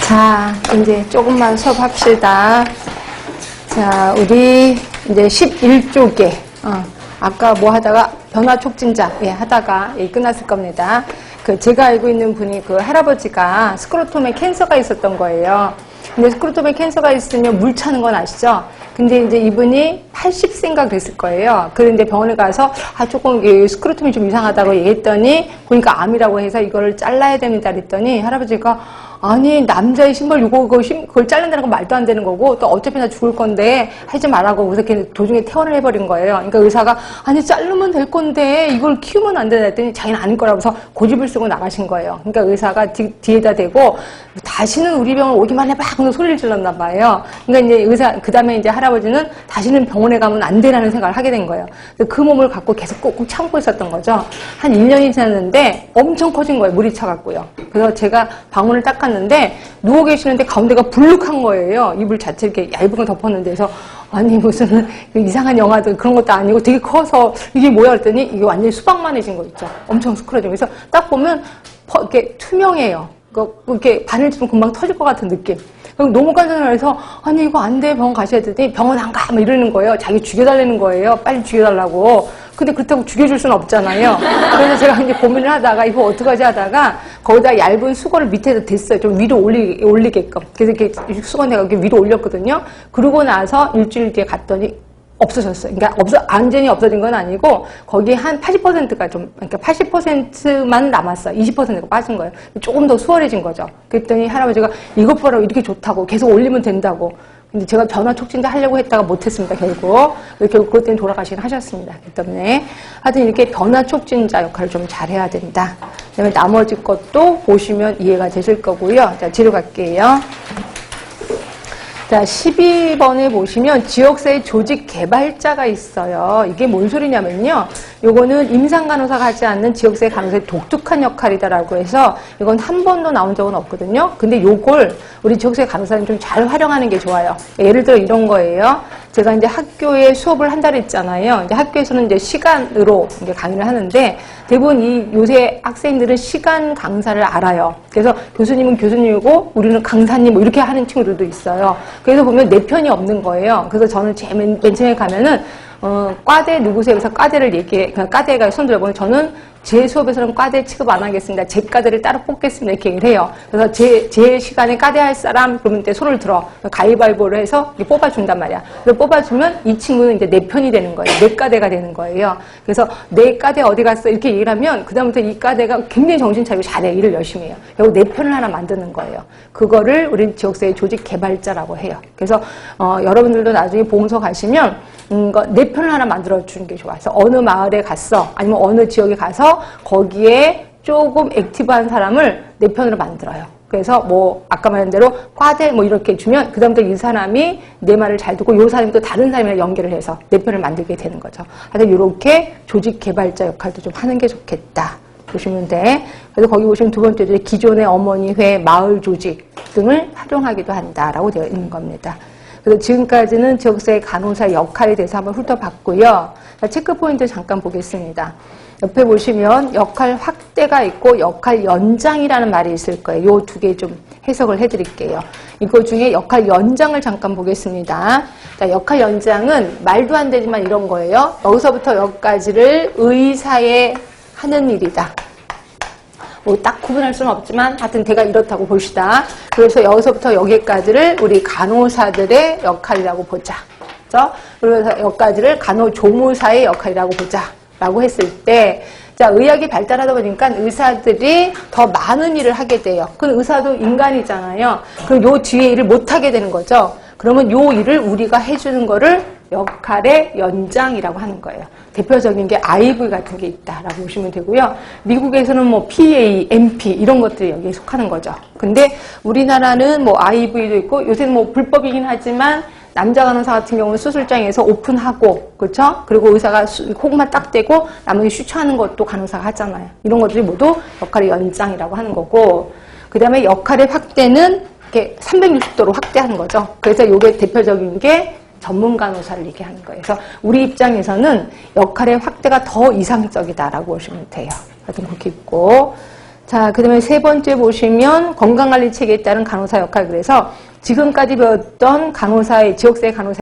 자, 이제 조금만 수업합시다. 자, 우리 이제 11쪽에, 어, 아까 뭐 하다가 변화 촉진자, 예, 하다가 예, 끝났을 겁니다. 그 제가 알고 있는 분이 그 할아버지가 스크로톰에 캔서가 있었던 거예요. 근데 스크로톰에 캔서가 있으면 물 차는 건 아시죠? 근데 이제 이분이 80세인가 그랬을 거예요. 그런데 병원에 가서 아 조금 이 스크로톰이 좀 이상하다고 얘기했더니 보니까 암이라고 해서 이거를 잘라야 됩니다 그랬더니 할아버지가 아니 남자의 신발 이거 그거 신- 그걸 자른다는 건 말도 안 되는 거고 또 어차피 나 죽을 건데 하지 말라고 그래서 걔 도중에 퇴원을 해버린 거예요. 그러니까 의사가 아니 자르면 될 건데 이걸 키우면 안 되나 했더니 자기는 아닐 거라고 해서 고집을 쓰고 나가신 거예요. 그러니까 의사가 뒤, 뒤에다 대고 다시는 우리 병원 오기만 해봐 하고 소리를 질렀나 봐요. 그러니까 이제 의사 그 다음에 이제 할아버지는 다시는 병원에 가면 안 되라는 생각을 하게 된 거예요. 그 몸을 갖고 계속 꾹꾹 참고 있었던 거죠. 한 1년이 지났는데 엄청 커진 거예요. 물이 차갖고요. 그래서 제가 방문을 닦았는데 누워 계시는데 가운데가 불룩한 거예요. 이불 자체 이렇게 얇은 걸 덮었는데 그래서 아니 무슨 그 이상한 영화들 그런 것도 아니고 되게 커서 이게 뭐야 그랬더니 이게 완전히 수박만해진 거 있죠. 엄청 스크러져. 그래서 딱 보면 퍼- 이렇게 투명해요. 그- 이렇게 바늘처럼 금방 터질 것 같은 느낌. 그럼 너무 깜짝 놀라서 아니 이거 안 돼 병원 가셔야 되더니 병원 안 가 막 이러는 거예요. 자기 죽여달라는 거예요. 빨리 죽여달라고. 근데 그렇다고 죽여줄 수는 없잖아요. 그래서 제가 이제 고민을 하다가 이거 어떡하지 하다가 거기다 얇은 수건을 밑에다 댔어요. 좀 위로 올리, 올리게끔. 그래서 이렇게 수건 내가 이렇게 위로 올렸거든요. 그러고 나서 일주일 뒤에 갔더니 없어졌어요. 그러니까 없어 완전히 없어진 건 아니고 거기에 한 80%가 좀 그러니까 80%만 남았어요. 20%가 빠진 거예요. 조금 더 수월해진 거죠. 그랬더니 할아버지가 이것 보라고 이렇게 좋다고 계속 올리면 된다고. 근데 제가 변화 촉진자 하려고 했다가 못했습니다. 결국 결국 그것 때문에 돌아가시긴 하셨습니다. 그 때문에 하여튼 이렇게 변화 촉진자 역할을 좀 잘해야 된다. 그 다음에 나머지 것도 보시면 이해가 되실 거고요. 자 뒤로 갈게요. 자, 12번에 보시면 지역사회 조직 개발자가 있어요. 이게 뭔 소리냐면요. 요거는 임상간호사가 하지 않는 지역사회 간호사의 독특한 역할이다라고 해서 이건 한 번도 나온 적은 없거든요. 근데 요걸 우리 지역사회 간호사는 좀 잘 활용하는 게 좋아요. 예를 들어 이런 거예요. 제가 이제 학교에 수업을 한달 했잖아요. 이제 학교에서는 이제 시간으로 이제 강의를 하는데 대부분 이 요새 학생들은 시간 강사를 알아요. 그래서 교수님은 교수님이고 우리는 강사님 뭐 이렇게 하는 친구들도 있어요. 그래서 보면 내 편이 없는 거예요. 그래서 저는 제일 맨, 맨 처음에 가면은 어, 과대 누구세요? 그래서 과대를 얘기해. 그냥 과대가 손 들어보면 저는 제 수업에서는 과대 취급 안 하겠습니다. 제 과대를 따로 뽑겠습니다. 이렇게 얘기를 해요. 그래서 제, 제 시간에 과대 할 사람, 그러면 이제 손을 들어. 가위바위보를 해서 뽑아준단 말이야. 그래서 뽑아주면 이 친구는 이제 내 편이 되는 거예요. 내 과대가 되는 거예요. 그래서 내 과대 어디 갔어? 이렇게 얘기를 하면 그다음부터 이 과대가 굉장히 정신 차리고 잘해. 일을 열심히 해요. 그리고 내 편을 하나 만드는 거예요. 그거를 우리 지역사회 조직 개발자라고 해요. 그래서 어, 여러분들도 나중에 보험소 가시면 음, 거- 내 편을 하나 만들어 주는 게 좋아요. 그래서 어느 마을에 갔어, 아니면 어느 지역에 가서 거기에 조금 액티브한 사람을 내 편으로 만들어요. 그래서 뭐 아까 말한 대로 과대 뭐 이렇게 주면 그다음부터 이 사람이 내 말을 잘 듣고 이 사람이 또 다른 사람이랑 연결을 해서 내 편을 만들게 되는 거죠. 하여튼 이렇게 조직 개발자 역할도 좀 하는 게 좋겠다. 보시면 돼. 그래서 거기 보시면 두 번째 기존의 어머니회, 마을 조직 등을 활용하기도 한다라고 되어 있는 겁니다. 그래서 지금까지는 지역사회 간호사 역할에 대해서 한번 훑어봤고요. 자, 체크 포인트 잠깐 보겠습니다. 옆에 보시면 역할 확대가 있고 역할 연장이라는 말이 있을 거예요. 이 두 개 좀 해석을 해드릴게요. 이거 중에 역할 연장을 잠깐 보겠습니다. 자, 역할 연장은 말도 안 되지만 이런 거예요. 여기서부터 여기까지를 의사에 하는 일이다. 뭐 딱 구분할 수는 없지만 하여튼 대가 이렇다고 봅시다. 그래서 여기서부터 여기까지를 우리 간호사들의 역할이라고 보자. 그래서 그래서 여기까지를 간호조무사의 역할이라고 보자. 라고 했을 때 자, 의학이 발달하다 보니까 의사들이 더 많은 일을 하게 돼요. 그 의사도 인간이잖아요. 그럼 요 뒤에 일을 못 하게 되는 거죠. 그러면 요 일을 우리가 해주는 거를 역할의 연장이라고 하는 거예요. 대표적인 게 IV 같은 게 있다라고 보시면 되고요. 미국에서는 뭐 PA, MP 이런 것들이 여기에 속하는 거죠. 근데 우리나라는 뭐 IV도 있고 요새는 뭐 불법이긴 하지만 남자 간호사 같은 경우는 수술장에서 오픈하고 그렇죠? 그리고 의사가 수- 코고만 딱 대고 나머지 슈처하는 것도 간호사가 하잖아요. 이런 것들이 모두 역할의 연장이라고 하는 거고 그 다음에 역할의 확대는 이렇게 360도로 확대하는 거죠. 그래서 이게 대표적인 게 전문 간호사를 얘기하는 거예요. 그래서 우리 입장에서는 역할의 확대가 더 이상적이다라고 보시면 돼요. 하여튼 그렇게 있고. 자, 그 다음에 세 번째 보시면 건강관리 체계에 따른 간호사 역할. 그래서 지금까지 배웠던 간호사의, 지역사회 간호사